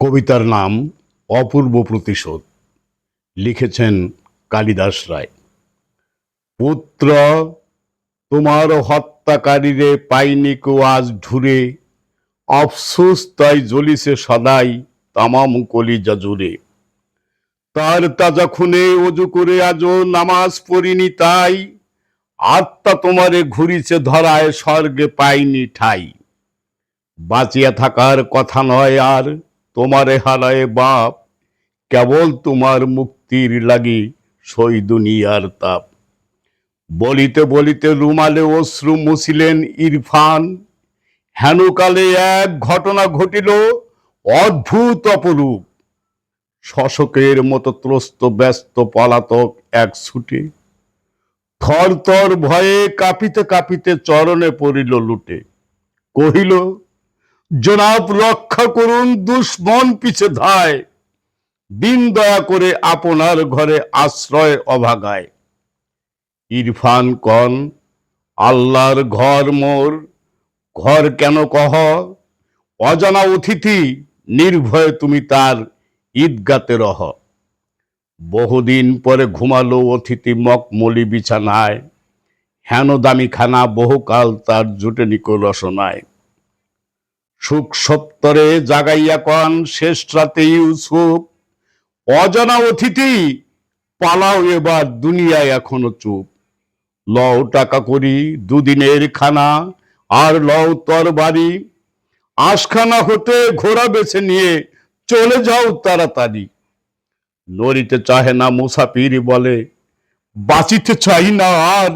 কবিতার নাম অপূর্ব প্রতিশোধ। লিখেছেন কালিদাস রায়। পুত্র, তোমার হত্যাকারীরে পাইনি কো আজ ঢুরে। আফসোস তাই জ্বলিছে সদাই তামাম কলিজা জুড়ে তার তাজা খুনে অজু করে আজও নামাজ পড়িনি তাই। আত্মা তোমারে ঘুরিছে ধরায় স্বর্গে পাইনি ঠাই। বাঁচিয়া থাকার কথা নয় আর তোমারে হারায় বাপ, কেবল তোমার মুক্তির লাগি সই দুনিয়ার তাপ। বলিতে বলিতে রুমালে অশ্রু মুছিলেন ইরফান, হেনকালে এক ঘটনা ঘটিল অদ্ভুত অপরূপ। শশকের মতো ত্রস্ত ব্যস্ত পলাতক এক ছুটে থর ভয়ে কাঁপিতে কাঁপিতে চরণে পড়িল লুটে। কহিল জনাব রক্ষা করুন দুশ্মন পিছে ধায়। দিন দয়া করে আপনার ঘরে আশ্রয় অভাগায়। ইরফান কন, আল্লাহর ঘর মোর, ঘর কেন কহ? অজানা অতিথি, নির্ভয়ে তুমি তার ঈদগাতে রহ। বহুদিন পরে ঘুমালো অতিথি মকমলি বিছানায়। হেন দামি খানা বহুকাল তার জুটে নিকো রসনায় সুখ সপ্তরে জাগাইয়া কন, শেষ রাতে ইউসুফ অজানা অতিথি পালাও এবার দুনিয়ায় এখনও চুপ। লও টাকা করি দুদিনের খানা, আর লও তর বাড়ি। আশখানা হতে ঘোড়া বেছে নিয়ে চলে যাও তাড়াতাড়ি। নড়িতে চাহে না মুসাফির বলে, বাঁচিতে চাই না আর।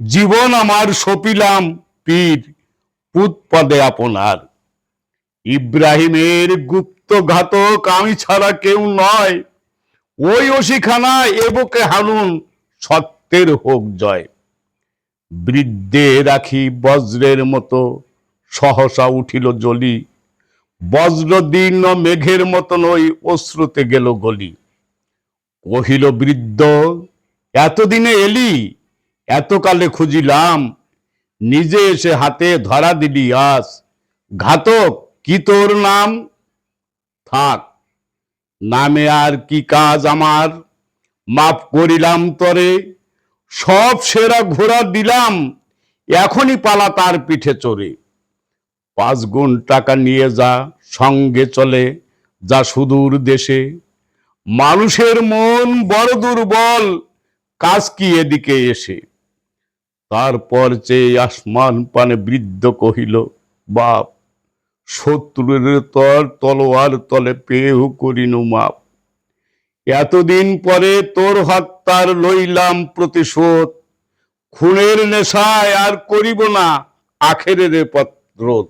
জীবন আমার সপিলাম পীর পুৎপদে আপনার। ইব্রাহিমের গুপ্ত ঘাতক, আমি ছাড়া কেউ নয়। ওই ওসিখানা এবকে হানুন, সত্যের হোক জয়। বৃদ্ধে রাখি বজ্রের মতো, সহসা উঠিল জলি। বজ্রদীর্ণ মেঘের মতন ওই অশ্রুতে গেল গলি। কহিল, বৃদ্ধ, এতদিনে এলি, এতকালে খুঁজিলাম। নিজে এসে হাতে ধরা দিলি আস ঘাতক কি তোর নাম? থাক, নামে আর কি কাজ আমার? মাফ করিলাম তরে, সব সেরা ঘোড়া দিলাম, এখনই পালা তার পিঠে চড়ে। পাঁচ গুণ টাকা নিয়ে যা, সঙ্গে চলে যা সুদূর দেশে। মানুষের মন বড় দুর্বল, কাজ কি এদিকে এসে? তারপর চেয়ে আসমান পানে বৃদ্ধ কহিল, বাপ শত্রুর তর তলোয়ার তলে পেয়েও করিনু মাপ। এতদিন পরে তোর হত্যার লইলাম প্রতিশোধ। খুনের নেশায় আর করিব না আখেরের পত্রোধ